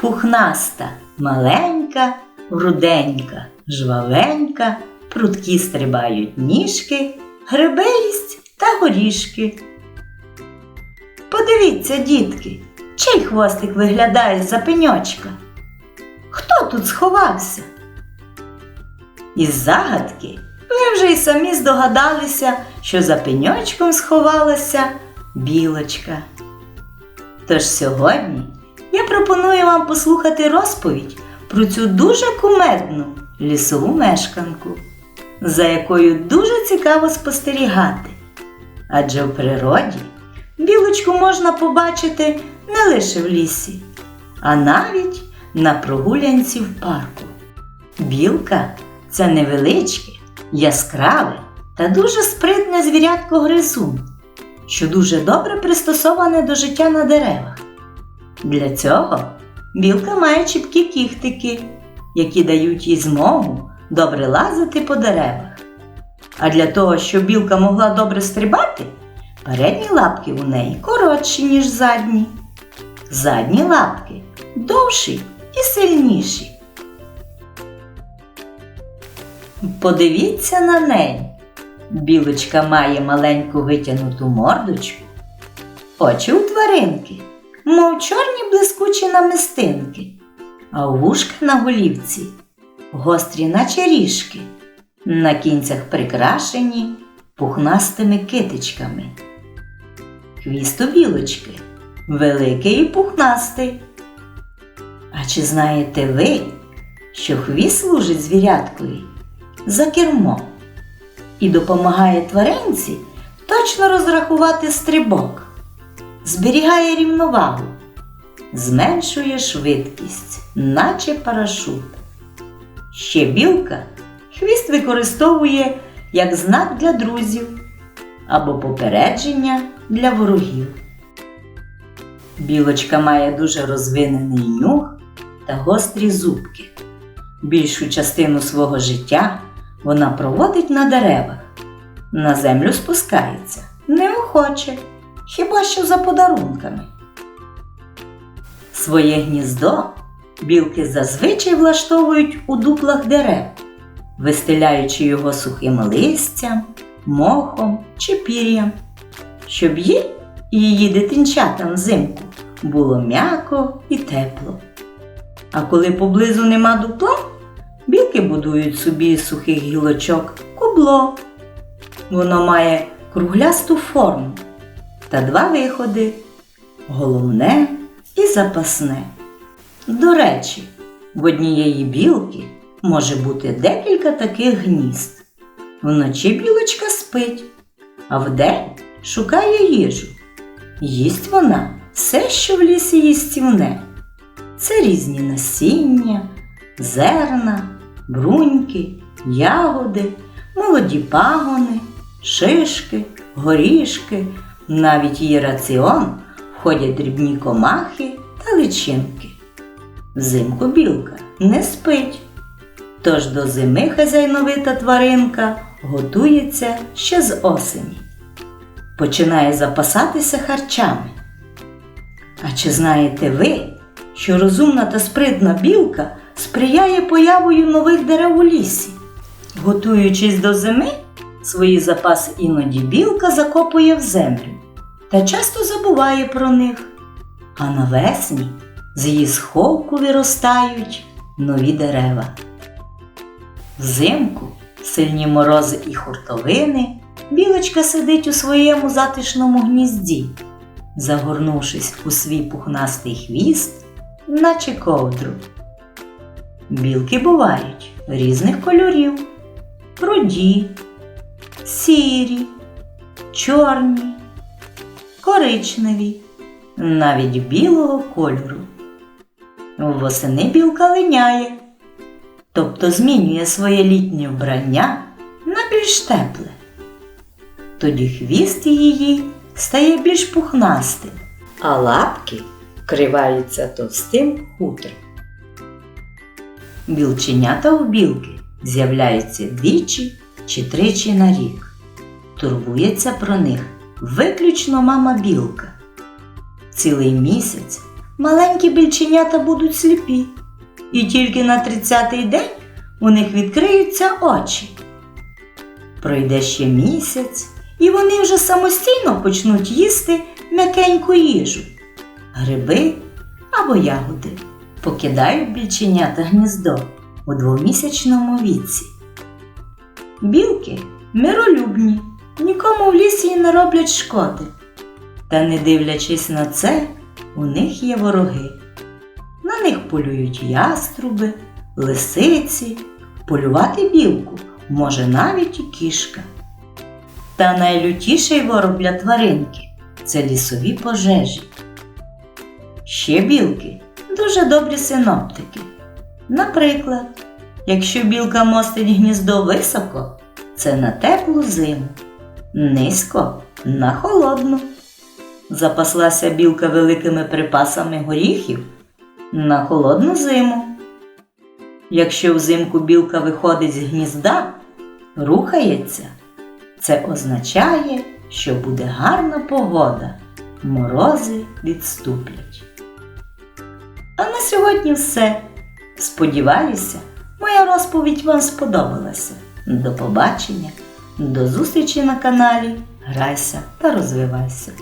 Пухнаста, маленька, руденька, жвавенька, прудкі стрибають ніжки, грибе та горішки. Подивіться, дітки, чий хвостик виглядає з-за пеньочка? Хто тут сховався? Із загадки ви вже й самі здогадалися, що за пеньочком сховалася білочка. Тож сьогодні пропоную вам послухати розповідь про цю дуже кумедну лісову мешканку, за якою дуже цікаво спостерігати. Адже в природі білочку можна побачити не лише в лісі, а навіть на прогулянці в парку. Білка це невеличке, яскраве та дуже спритне звірятко гризун, що дуже добре пристосоване до життя на деревах. Для цього білка має чіпкі кіхтики, які дають їй змогу добре лазити по деревах. А для того, щоб білка могла добре стрибати, передні лапки у неї коротші, ніж задні. Задні лапки довші і сильніші. Подивіться на неї. Білочка має маленьку витягнуту мордочку, очі у тваринки, мов чорні блискучі намистинки, а вушка на голівці гострі, наче ріжки, на кінцях прикрашені пухнастими китичками. Хвіст у білочки великий і пухнастий. А чи знаєте ви, що хвіст служить звіряткові за кермо і допомагає тваринці точно розрахувати стрибок, зберігає рівновагу, зменшує швидкість, наче парашут. Ще білка хвіст використовує як знак для друзів або попередження для ворогів. Білочка має дуже розвинений нюх та гострі зубки. Більшу частину свого життя вона проводить на деревах. На землю спускається неохоче, хіба що за подарунками. Своє гніздо білки зазвичай влаштовують у дуплах дерев, вистеляючи його сухим листям, мохом чи пір'ям, щоб їй і її дитинчатам взимку було м'яко і тепло. А коли поблизу нема дупла, білки будують собі сухих гілочок кубло. Воно має круглясту форму та два виходи головне і запасне. До речі, в однієї білки може бути декілька таких гнізд. Вночі білочка спить, а вдень шукає їжу. Їсть вона все, що в лісі їстівне. Це різні насіння, зерна, бруньки, ягоди, молоді пагони, шишки, горішки, навіть її раціон входять дрібні комахи та личинки. Взимку білка не спить, тож до зими хазяйновита тваринка готується ще з осені. Починає запасатися харчами. А чи знаєте ви, що розумна та спритна білка сприяє появою нових дерев у лісі? Готуючись до зими, свої запаси іноді білка закопує в землю та часто забуває про них. А навесні з її сховку виростають нові дерева. Взимку, сильні морози і хуртовини, білочка сидить у своєму затишному гнізді, загорнувшись у свій пухнастий хвіст, наче ковдру. Білки бувають різних кольорів руді, сірі, чорні, коричневі, навіть білого кольору. Восени білка линяє, тобто змінює своє літнє вбрання на більш тепле. Тоді хвіст її стає більш пухнастим, а лапки вкриваються товстим хутром. Білченята у білки з'являються двічі чи тричі на рік. Турбується про них виключно мама білка. Цілий місяць маленькі більченята будуть сліпі, і тільки на 30-й день у них відкриються очі. Пройде ще місяць, і вони вже самостійно почнуть їсти м'якеньку їжу, гриби або ягоди. Покидають більченята гніздо у двомісячному віці. Білки миролюбні, нікому в лісі не роблять шкоди. Та не дивлячись на це, у них є вороги. На них полюють яструби, лисиці, полювати білку може навіть і кішка. Та найлютіший ворог для тваринки це лісові пожежі. Ще білки дуже добрі синоптики. Наприклад, якщо білка мостить гніздо високо, це на теплу зиму, низько на холодну. Запаслася білка великими припасами горіхів на холодну зиму. Якщо взимку білка виходить з гнізда, рухається, це означає, що буде гарна погода, морози відступлять. А на сьогодні все. Сподіваюся, моя розповідь вам сподобалася. До побачення, до зустрічі на каналі Грайся та розвивайся.